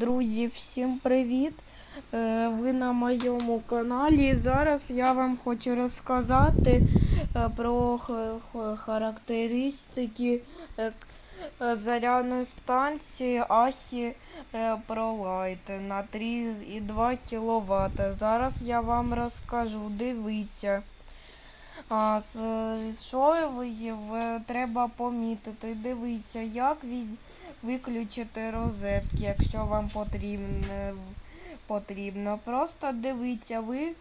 Друзі, всім привіт! Е, Ви на моєму каналі. Зараз я вам хочу розказати е, про характеристики е, зарядної станції Асі е, на 3,2 кВт. Зараз я вам розкажу. Дивіться. А, що ви- треба помітити? Дивіться, як від, виключити розетки, якщо вам потрібно. потрібно. Просто дивіться, ви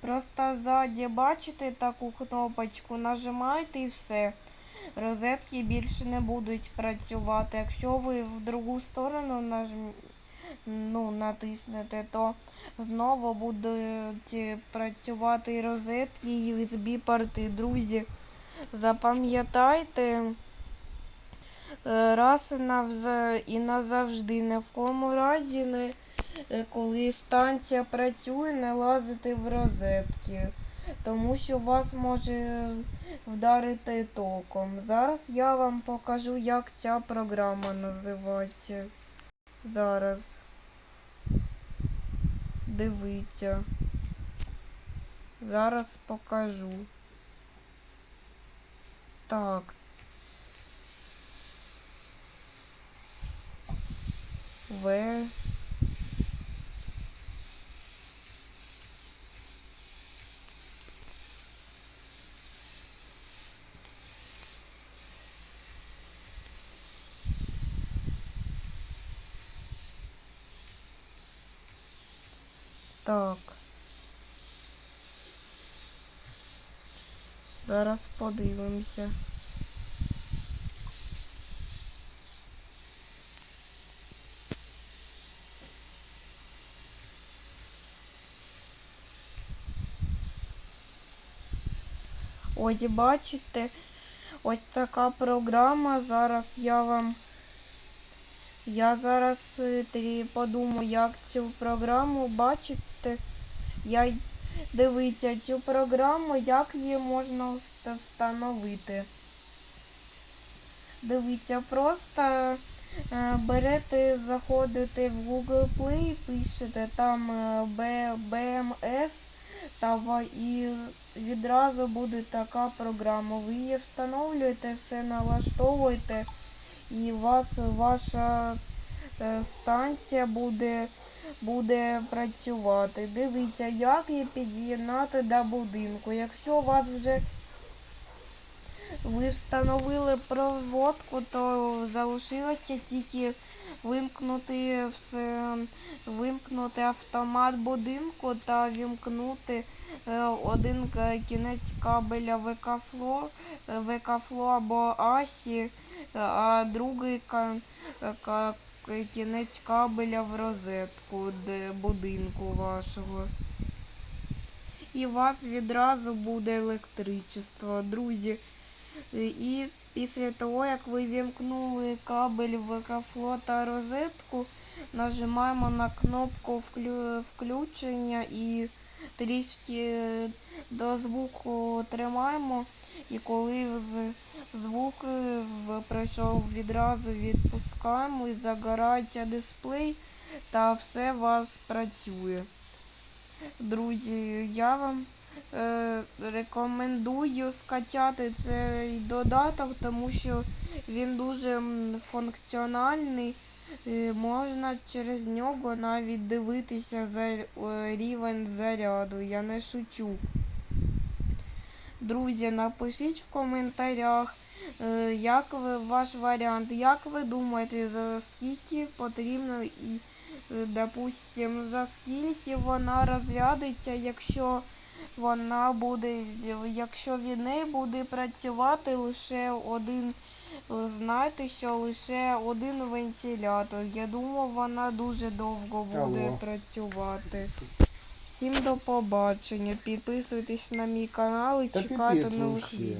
просто ззаді бачите таку кнопочку, нажимаєте і все. Розетки більше не будуть працювати. Якщо ви в другу сторону нажм... ну, натиснете, то знову будуть працювати розетки і USB порти. Друзі, запам'ятайте е, раз і назавжди. Ні в кому разі не е, коли станція працює, не лазити в розетки. Тому що вас може вдарити током. Зараз я вам покажу, як ця програма називається. Зараз. Дивіться. Зараз покажу. Так. В. Так. Зараз подивимося. Ось бачите, ось така програма. Зараз я вам. Я зараз е, подумаю, як цю програму бачите. Я дивіться цю програму, як її можна встановити. Дивіться, просто е, берете, заходите в Google Play, пишете там е, BMS та і відразу буде така програма. Ви її встановлюєте, все налаштовуєте, і вас ваша е, станція буде, буде працювати. Дивіться, як її під'єднати до будинку. Якщо у вас вже ви встановили проводку, то залишилося тільки вимкнути все, вимкнути автомат будинку та вімкнути е, один кінець кабеля ВКФЛО, е, або Асі, е, а другий кінець кабеля в розетку будинку вашого. І у вас відразу буде електричество, друзі. Е, І після того, як ви вімкнули кабель ВКФЛО та розетку, нажимаємо на кнопку включення і трішки до звуку тримаємо. І коли звук е, пройшов відразу відпускаємо і загорається дисплей та все у вас працює. Друзі, я вам е, рекомендую скачати цей додаток, тому що він дуже функціональний. Е, можна через нього навіть дивитися за е, рівень заряду. Я не шучу. Друзі, напишіть в коментарях, як ви ваш варіант, як ви думаєте, за скільки потрібно і, допустим, за скільки вона розрядиться, якщо вона буде, якщо від неї буде працювати лише один, знаєте, що лише один вентилятор. Я думаю, вона дуже довго буде Алло. працювати. Всім до побачення. Підписуйтесь на мій канал і Та чекайте піпець нових вообще. відео.